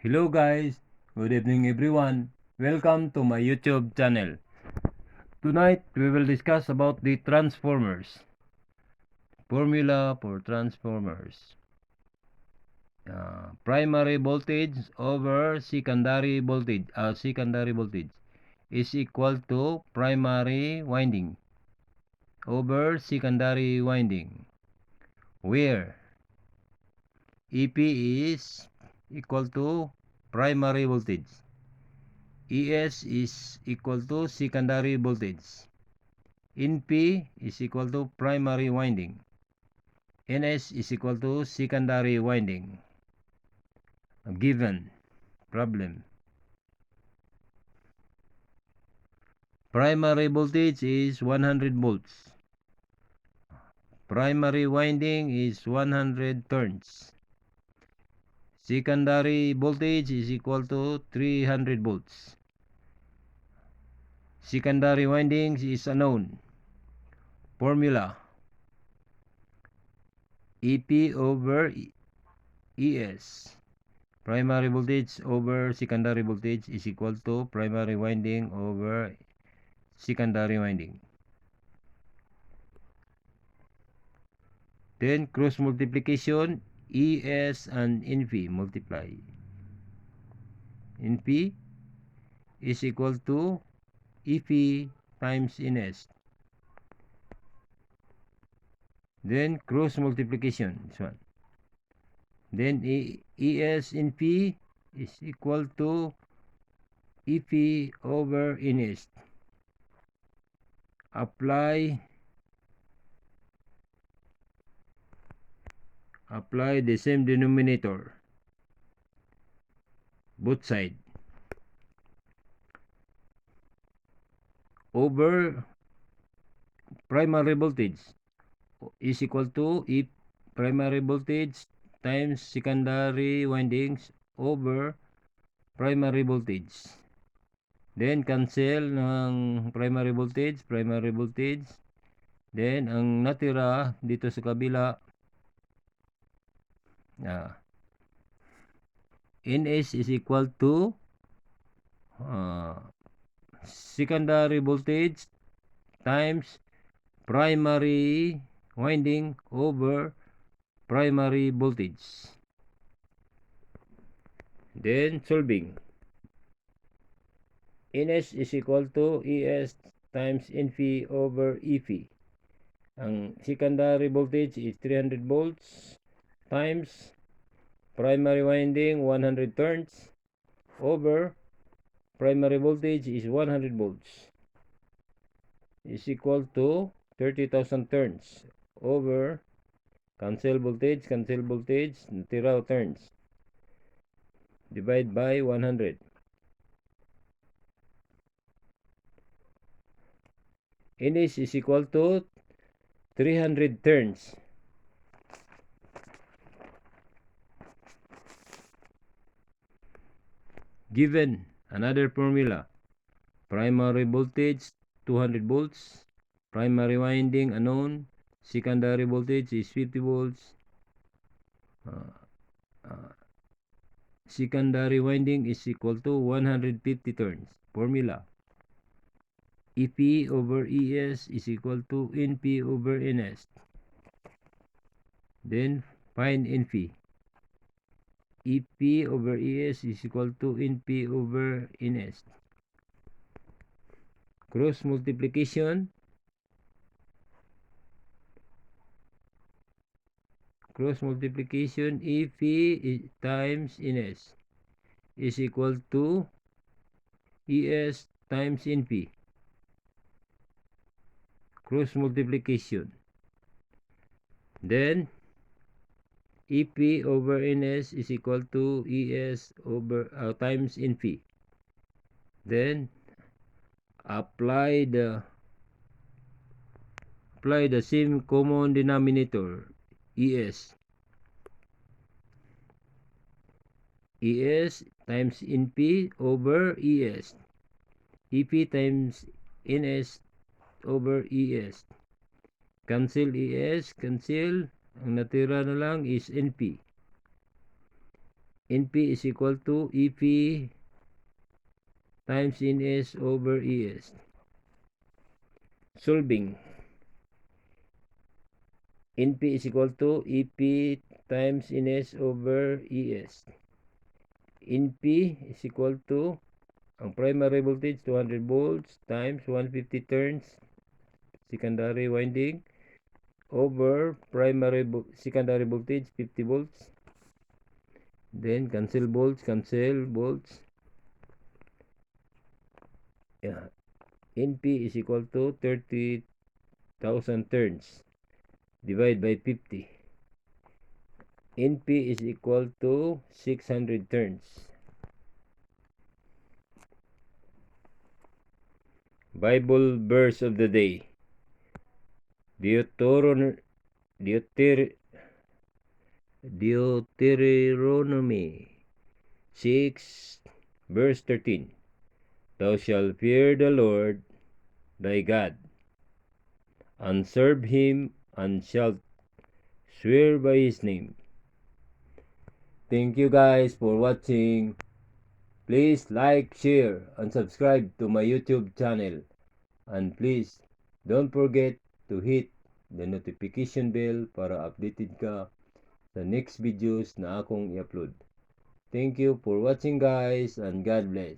Hello guys, good evening everyone. Welcome to my YouTube channel. Tonight we will discuss about the transformers. Formula for transformers. Uh, primary voltage over secondary voltage, uh, secondary voltage is equal to primary winding over secondary winding where EP is equal to primary voltage. ES is equal to secondary voltage. NP is equal to primary winding. NS is equal to secondary winding. Given problem. Primary voltage is 100 volts. Primary winding is 100 turns. Secondary voltage is equal to 300 volts. Secondary windings is unknown. Formula EP over E- ES. Primary voltage over secondary voltage is equal to primary winding over secondary winding. Then cross multiplication ES and NV multiply. NP is equal to EP times NS. Then cross multiplication, this one. Then E- ES NP is equal to EP over NS. Apply apply the same denominator. Both side. Over primary voltage is equal to if primary voltage times secondary windings over primary voltage. Then cancel ng primary voltage primary voltage. Then ang natira dito sa kabila Ah. NS is equal to uh, secondary voltage times primary winding over primary voltage. Then solving. NS is equal to ES times NV over EP. Ang secondary voltage is 300 volts times primary winding 100 turns over primary voltage is 100 volts is equal to 30,000 turns over cancel voltage cancel voltage natira turns divide by 100 NS is equal to 300 turns given another formula. Primary voltage 200 volts. Primary winding unknown. Secondary voltage is 50 volts. Uh, uh, secondary winding is equal to 150 turns. Formula. EP over ES is equal to NP over NS then find NP EP over ES is equal to NP over NS. Cross multiplication. Cross multiplication EP times NS is equal to ES times NP. Cross multiplication. Then EP over NS is equal to ES over uh, times NP. Then apply the apply the same common denominator ES. ES times NP over ES. EP times NS over ES. Cancel ES, cancel ang natira na lang is NP. NP is equal to EP times NS over ES. Solving. NP is equal to EP times NS over ES. NP is equal to ang primary voltage 200 volts times 150 turns secondary winding over primary secondary voltage 50 volts. Then cancel volts cancel volts. Yeah. NP is equal to 30,000 turns divide by 50 NP is equal to 600 turns Bible verse of the day Deuteron Deuter Deuteronomy 6 verse 13 Thou shalt fear the Lord thy God and serve him and shalt swear by his name. Thank you guys for watching. Please like, share, and subscribe to my YouTube channel. And please don't forget to hit the notification bell para updated ka sa next videos na akong i-upload. Thank you for watching guys and God bless.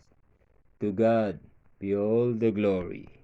To God be all the glory.